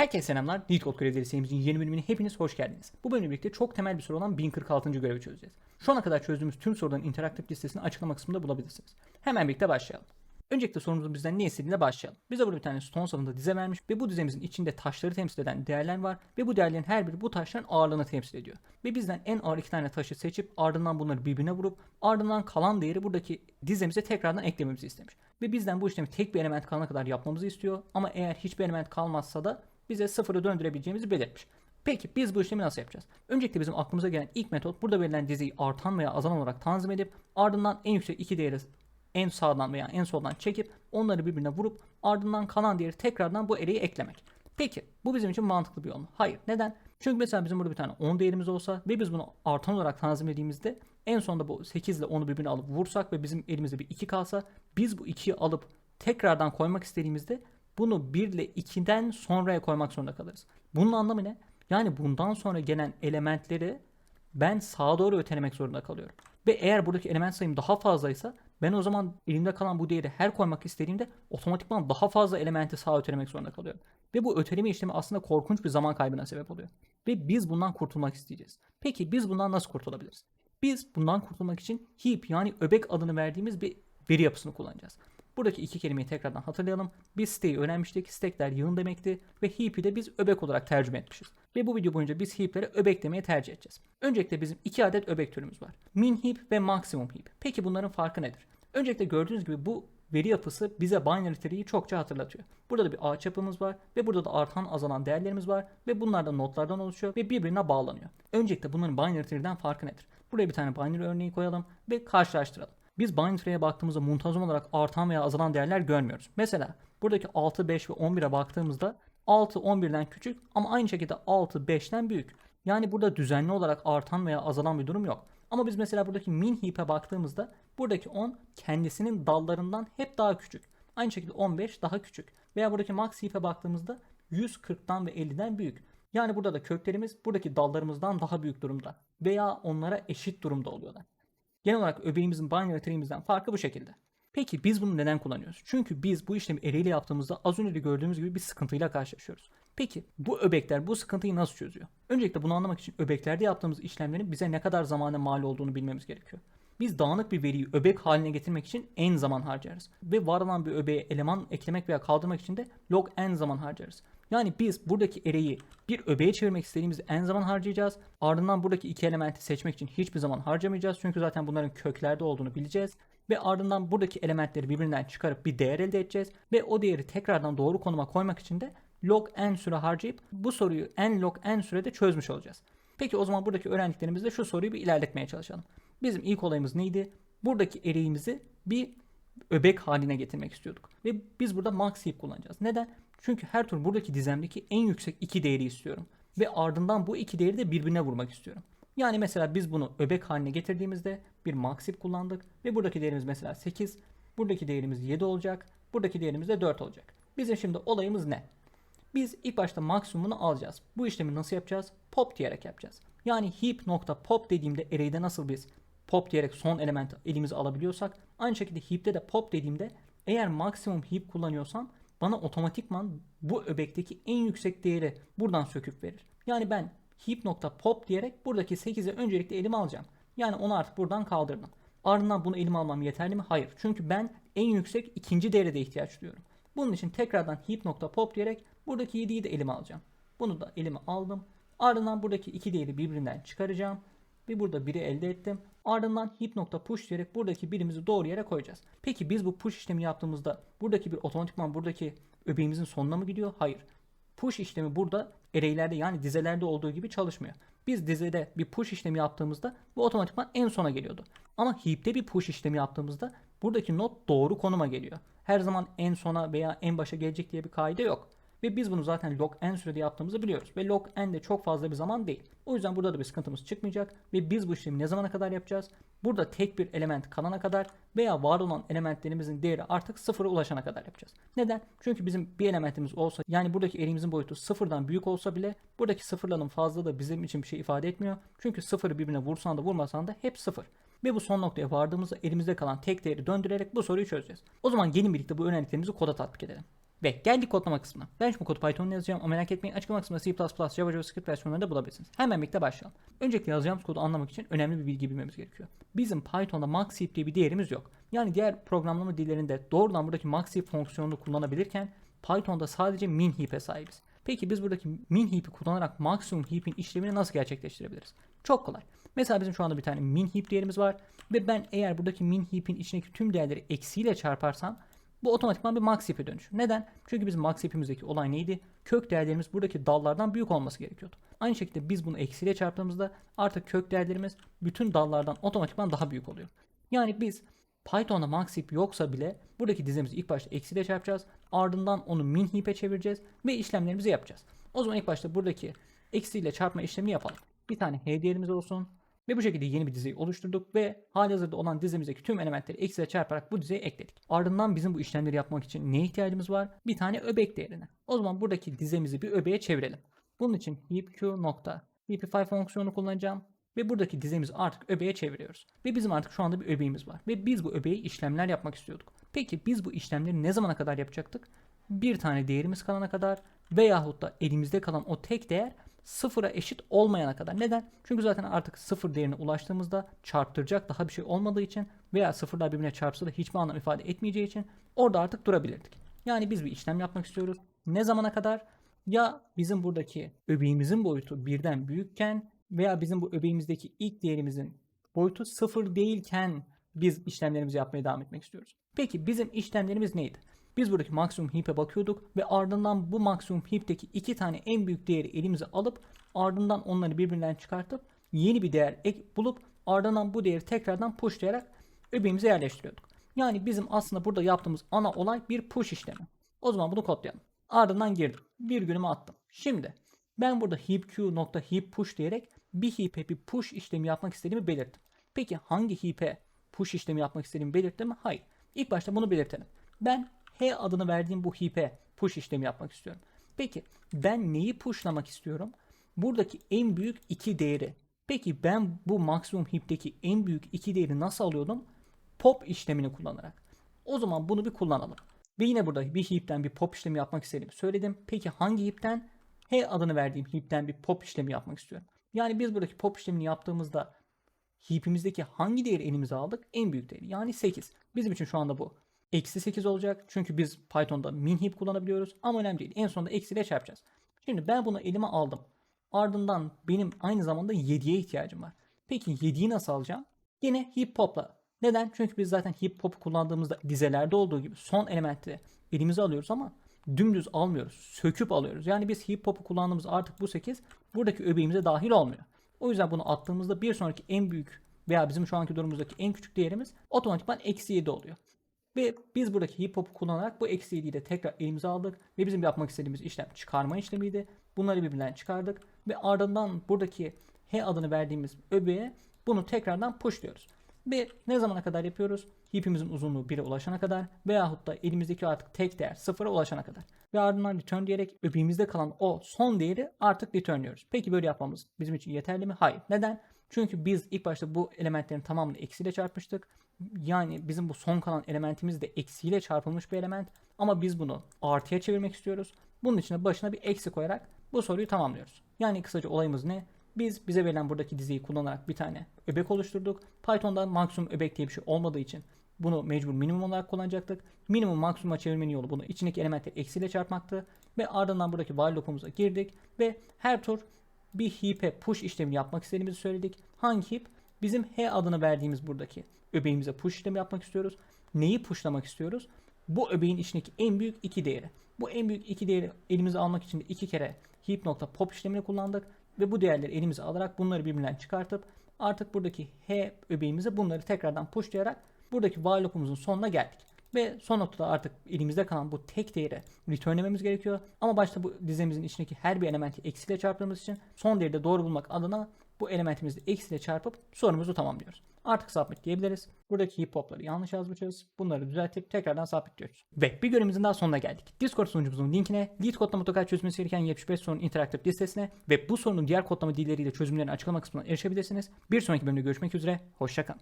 Herkese selamlar. Lead Code görevleri serimizin yeni bölümüne hepiniz hoş geldiniz. Bu bölümle birlikte çok temel bir soru olan 1046. görevi çözeceğiz. Şu ana kadar çözdüğümüz tüm soruların interaktif listesini açıklama kısmında bulabilirsiniz. Hemen birlikte başlayalım. Öncelikle sorumuzun bizden ne istediğine başlayalım. Bize burada bir tane stone salında dize vermiş ve bu dizemizin içinde taşları temsil eden değerler var ve bu değerlerin her biri bu taşların ağırlığını temsil ediyor. Ve bizden en ağır iki tane taşı seçip ardından bunları birbirine vurup ardından kalan değeri buradaki dizemize tekrardan eklememizi istemiş. Ve bizden bu işlemi tek bir element kalana kadar yapmamızı istiyor ama eğer hiçbir element kalmazsa da bize sıfırı döndürebileceğimizi belirtmiş. Peki biz bu işlemi nasıl yapacağız? Öncelikle bizim aklımıza gelen ilk metot burada verilen diziyi artan veya azalan olarak tanzim edip ardından en yüksek iki değeri en sağdan veya en soldan çekip onları birbirine vurup ardından kalan değeri tekrardan bu ereğe eklemek. Peki bu bizim için mantıklı bir yol mu? Hayır. Neden? Çünkü mesela bizim burada bir tane 10 değerimiz olsa ve biz bunu artan olarak tanzimlediğimizde en sonunda bu 8 ile 10'u birbirine alıp vursak ve bizim elimizde bir 2 kalsa biz bu 2'yi alıp tekrardan koymak istediğimizde bunu 1 ile 2'den sonraya koymak zorunda kalırız. Bunun anlamı ne? Yani bundan sonra gelen elementleri ben sağa doğru ötelemek zorunda kalıyorum. Ve eğer buradaki element sayım daha fazlaysa ben o zaman elimde kalan bu değeri her koymak istediğimde otomatikman daha fazla elementi sağa ötelemek zorunda kalıyorum. Ve bu öteleme işlemi aslında korkunç bir zaman kaybına sebep oluyor. Ve biz bundan kurtulmak isteyeceğiz. Peki biz bundan nasıl kurtulabiliriz? Biz bundan kurtulmak için heap yani öbek adını verdiğimiz bir veri yapısını kullanacağız. Buradaki iki kelimeyi tekrardan hatırlayalım. Biz siteyi öğrenmiştik. Stackler yığın demekti. Ve heap'i de biz öbek olarak tercüme etmişiz. Ve bu video boyunca biz heap'lere öbek demeye tercih edeceğiz. Öncelikle bizim iki adet öbek türümüz var. Min heap ve maximum heap. Peki bunların farkı nedir? Öncelikle gördüğünüz gibi bu veri yapısı bize binary tree'yi çokça hatırlatıyor. Burada da bir ağaç yapımız var ve burada da artan azalan değerlerimiz var ve bunlar da notlardan oluşuyor ve birbirine bağlanıyor. Öncelikle bunların binary tree'den farkı nedir? Buraya bir tane binary örneği koyalım ve karşılaştıralım. Biz binary tree'ye baktığımızda muntazam olarak artan veya azalan değerler görmüyoruz. Mesela buradaki 6, 5 ve 11'e baktığımızda 6 11'den küçük ama aynı şekilde 6 5'ten büyük. Yani burada düzenli olarak artan veya azalan bir durum yok. Ama biz mesela buradaki min heap'e baktığımızda buradaki 10 kendisinin dallarından hep daha küçük. Aynı şekilde 15 daha küçük. Veya buradaki max heap'e baktığımızda 140'tan ve 50'den büyük. Yani burada da köklerimiz buradaki dallarımızdan daha büyük durumda. Veya onlara eşit durumda oluyorlar. Genel olarak öbeğimizin binary tree'imizden farkı bu şekilde. Peki biz bunu neden kullanıyoruz? Çünkü biz bu işlemi ereğiyle yaptığımızda az önce de gördüğümüz gibi bir sıkıntıyla karşılaşıyoruz. Peki bu öbekler bu sıkıntıyı nasıl çözüyor? Öncelikle bunu anlamak için öbeklerde yaptığımız işlemlerin bize ne kadar zamana mal olduğunu bilmemiz gerekiyor. Biz dağınık bir veriyi öbek haline getirmek için en zaman harcarız. Ve var olan bir öbeğe eleman eklemek veya kaldırmak için de log n zaman harcarız. Yani biz buradaki ereği bir öbeğe çevirmek istediğimiz en zaman harcayacağız. Ardından buradaki iki elementi seçmek için hiçbir zaman harcamayacağız. Çünkü zaten bunların köklerde olduğunu bileceğiz. Ve ardından buradaki elementleri birbirinden çıkarıp bir değer elde edeceğiz. Ve o değeri tekrardan doğru konuma koymak için de log n süre harcayıp bu soruyu n log n sürede çözmüş olacağız. Peki o zaman buradaki öğrendiklerimizle şu soruyu bir ilerletmeye çalışalım. Bizim ilk olayımız neydi? Buradaki ereğimizi bir öbek haline getirmek istiyorduk. Ve biz burada max heap kullanacağız. Neden? Çünkü her tur buradaki dizemdeki en yüksek iki değeri istiyorum. Ve ardından bu iki değeri de birbirine vurmak istiyorum. Yani mesela biz bunu öbek haline getirdiğimizde bir max heap kullandık. Ve buradaki değerimiz mesela 8. Buradaki değerimiz 7 olacak. Buradaki değerimiz de 4 olacak. Bizim şimdi olayımız ne? Biz ilk başta maksimumunu alacağız. Bu işlemi nasıl yapacağız? Pop diyerek yapacağız. Yani heap.pop dediğimde array'de nasıl biz pop diyerek son elementi elimize alabiliyorsak aynı şekilde heap'te de pop dediğimde eğer maksimum heap kullanıyorsam bana otomatikman bu öbekteki en yüksek değeri buradan söküp verir. Yani ben heap.pop diyerek buradaki 8'i öncelikle elime alacağım. Yani onu artık buradan kaldırdım. Ardından bunu elime almam yeterli mi? Hayır. Çünkü ben en yüksek ikinci değere de ihtiyaç duyuyorum. Bunun için tekrardan heap.pop diyerek buradaki 7'yi de elime alacağım. Bunu da elime aldım. Ardından buradaki iki değeri birbirinden çıkaracağım. Ve burada biri elde ettim. Ardından heap.push diyerek buradaki birimizi doğru yere koyacağız. Peki biz bu push işlemi yaptığımızda buradaki bir otomatikman buradaki öbeğimizin sonuna mı gidiyor? Hayır. Push işlemi burada array'lerde yani dizelerde olduğu gibi çalışmıyor. Biz dizede bir push işlemi yaptığımızda bu otomatikman en sona geliyordu. Ama heap'te bir push işlemi yaptığımızda buradaki not doğru konuma geliyor. Her zaman en sona veya en başa gelecek diye bir kaide yok. Ve biz bunu zaten log n sürede yaptığımızı biliyoruz. Ve log n de çok fazla bir zaman değil. O yüzden burada da bir sıkıntımız çıkmayacak. Ve biz bu işlemi ne zamana kadar yapacağız? Burada tek bir element kalana kadar veya var olan elementlerimizin değeri artık sıfıra ulaşana kadar yapacağız. Neden? Çünkü bizim bir elementimiz olsa yani buradaki elimizin boyutu sıfırdan büyük olsa bile buradaki sıfırların fazlalığı bizim için bir şey ifade etmiyor. Çünkü sıfırı birbirine vursan da vurmasan da hep sıfır. Ve bu son noktaya vardığımızda elimizde kalan tek değeri döndürerek bu soruyu çözeceğiz. O zaman gelin birlikte bu öğrendiklerimizi koda tatbik edelim. Ve geldik kodlama kısmına. Ben şimdi kodu Python'da yazacağım ama merak etmeyin açıklama kısmında C++, Java, JavaScript versiyonlarını da bulabilirsiniz. Hemen birlikte başlayalım. Öncelikle yazacağımız kodu anlamak için önemli bir bilgi bilmemiz gerekiyor. Bizim Python'da max heap diye bir değerimiz yok. Yani diğer programlama dillerinde doğrudan buradaki max heap fonksiyonunu kullanabilirken Python'da sadece min heap'e sahibiz. Peki biz buradaki min heap'i kullanarak maksimum heap'in işlemini nasıl gerçekleştirebiliriz? Çok kolay. Mesela bizim şu anda bir tane min heap değerimiz var ve ben eğer buradaki min heap'in içindeki tüm değerleri eksiyle çarparsam bu otomatikman bir max heap'e dönüşür. Neden? Çünkü bizim max heap'imizdeki olay neydi? Kök değerlerimiz buradaki dallardan büyük olması gerekiyordu. Aynı şekilde biz bunu eksiyle çarptığımızda artık kök değerlerimiz bütün dallardan otomatikman daha büyük oluyor. Yani biz Python'da max heap yoksa bile buradaki dizimizi ilk başta eksiyle çarpacağız. Ardından onu min heap'e çevireceğiz ve işlemlerimizi yapacağız. O zaman ilk başta buradaki eksiyle çarpma işlemini yapalım. Bir tane h değerimiz olsun. Ve bu şekilde yeni bir diziyi oluşturduk ve halihazırda olan dizimizdeki tüm elementleri eksiyle çarparak bu diziye ekledik. Ardından bizim bu işlemleri yapmak için neye ihtiyacımız var? Bir tane öbek değerine. O zaman buradaki dizimizi bir öbeğe çevirelim. Bunun için heapq nokta heapify fonksiyonu kullanacağım ve buradaki dizimizi artık öbeğe çeviriyoruz. Ve bizim artık şu anda bir öbeğimiz var. Ve biz bu öbeğe işlemler yapmak istiyorduk. Peki biz bu işlemleri ne zamana kadar yapacaktık? Bir tane değerimiz kalana kadar veyahut da elimizde kalan o tek değer sıfıra eşit olmayana kadar. Neden? Çünkü zaten artık sıfır değerine ulaştığımızda çarptıracak daha bir şey olmadığı için veya sıfırlar birbirine çarpsa da hiçbir anlam ifade etmeyeceği için orada artık durabilirdik. Yani biz bir işlem yapmak istiyoruz. Ne zamana kadar? Ya bizim buradaki öbeğimizin boyutu birden büyükken veya bizim bu öbeğimizdeki ilk değerimizin boyutu sıfır değilken biz işlemlerimizi yapmaya devam etmek istiyoruz. Peki bizim işlemlerimiz neydi? Biz buradaki maksimum heap'e bakıyorduk ve ardından bu maksimum heap'teki iki tane en büyük değeri elimize alıp ardından onları birbirinden çıkartıp yeni bir değer ek bulup ardından bu değeri tekrardan pushlayarak öbeğimize yerleştiriyorduk. Yani bizim aslında burada yaptığımız ana olay bir push işlemi. O zaman bunu kodlayalım. Ardından girdim. Virgülümü attım. Şimdi ben burada heapq nokta heap push diyerek bir heap'e bir push işlemi yapmak istediğimi belirttim. Peki hangi heap'e push işlemi yapmak istediğimi belirttim mi? Hayır. İlk başta bunu belirtelim. Ben H adını verdiğim bu heap'e push işlemi yapmak istiyorum. Peki ben neyi pushlamak istiyorum? Buradaki en büyük iki değeri. Peki ben bu maksimum heap'teki en büyük iki değeri nasıl alıyordum? Pop işlemini kullanarak. O zaman bunu bir kullanalım. Ve yine burada bir heap'ten bir pop işlemi yapmak istediğimi söyledim. Peki hangi heap'ten? H adını verdiğim heap'ten bir pop işlemi yapmak istiyorum. Yani biz buradaki pop işlemini yaptığımızda heap'imizdeki hangi değeri elimize aldık? En büyük değeri. Yani 8. Bizim için şu anda bu. Eksi 8 olacak. Çünkü biz Python'da min heap kullanabiliyoruz. Ama önemli değil. En sonunda eksiyle çarpacağız. Şimdi ben bunu elime aldım. Ardından benim aynı zamanda 7'ye ihtiyacım var. Peki 7'yi nasıl alacağım? Yine heap pop'la. Neden? Çünkü biz zaten heap pop kullandığımızda dizelerde olduğu gibi son elementi elimize alıyoruz ama dümdüz almıyoruz. Söküp alıyoruz. Yani biz heap pop'u kullandığımız artık bu 8 buradaki öbeğimize dahil olmuyor. O yüzden bunu attığımızda bir sonraki en büyük veya bizim şu anki durumumuzdaki en küçük değerimiz otomatikman eksi 7 oluyor. Ve biz buradaki hip kullanarak bu eksi 7'yi de tekrar elimize aldık. Ve bizim yapmak istediğimiz işlem çıkarma işlemiydi. Bunları birbirinden çıkardık. Ve ardından buradaki H adını verdiğimiz öbeğe bunu tekrardan pushluyoruz. Ve ne zamana kadar yapıyoruz? Heap'imizin uzunluğu 1'e ulaşana kadar veyahut da elimizdeki artık tek değer 0'a ulaşana kadar. Ve ardından return diyerek öbeğimizde kalan o son değeri artık returnliyoruz. Peki böyle yapmamız bizim için yeterli mi? Hayır. Neden? Çünkü biz ilk başta bu elementlerin tamamını eksiyle çarpmıştık. Yani bizim bu son kalan elementimiz de eksiyle çarpılmış bir element. Ama biz bunu artıya çevirmek istiyoruz. Bunun için de başına bir eksi koyarak bu soruyu tamamlıyoruz. Yani kısaca olayımız ne? Biz bize verilen buradaki diziyi kullanarak bir tane öbek oluşturduk. Python'da maksimum öbek diye bir şey olmadığı için bunu mecbur minimum olarak kullanacaktık. Minimum maksimuma çevirmenin yolu bunu içindeki elementleri eksiyle çarpmaktı. Ve ardından buradaki while loop'umuza girdik ve her tur bir heap'e push işlemi yapmak istediğimizi söyledik. Hangi heap? Bizim H adını verdiğimiz buradaki öbeğimize push işlemi yapmak istiyoruz. Neyi pushlamak istiyoruz? Bu öbeğin içindeki en büyük iki değeri. Bu en büyük iki değeri elimize almak için de iki kere heap.pop işlemini kullandık ve bu değerleri elimize alarak bunları birbirinden çıkartıp artık buradaki h öbeğimize bunları tekrardan pushlayarak buradaki while loop'umuzun sonuna geldik. Ve son noktada artık elimizde kalan bu tek değeri returnlememiz gerekiyor. Ama başta bu dizemizin içindeki her bir elementi eksiyle çarptığımız için son değeri de doğru bulmak adına bu elementimizi eksiyle çarpıp sorumuzu tamamlıyoruz. Artık submit diyebiliriz. Buradaki hip hop'ları yanlış yazmışız. Bunları düzeltip tekrardan submit diyoruz. Ve bir bölümümüzün daha sonuna geldik. Discord sunucumuzun linkine, lead kodlama mutlaka çözmesi gereken 75 sorunun interaktif listesine ve bu sorunun diğer kodlama dilleriyle çözümlerini açıklama kısmına erişebilirsiniz. Bir sonraki bölümde görüşmek üzere. Hoşçakalın.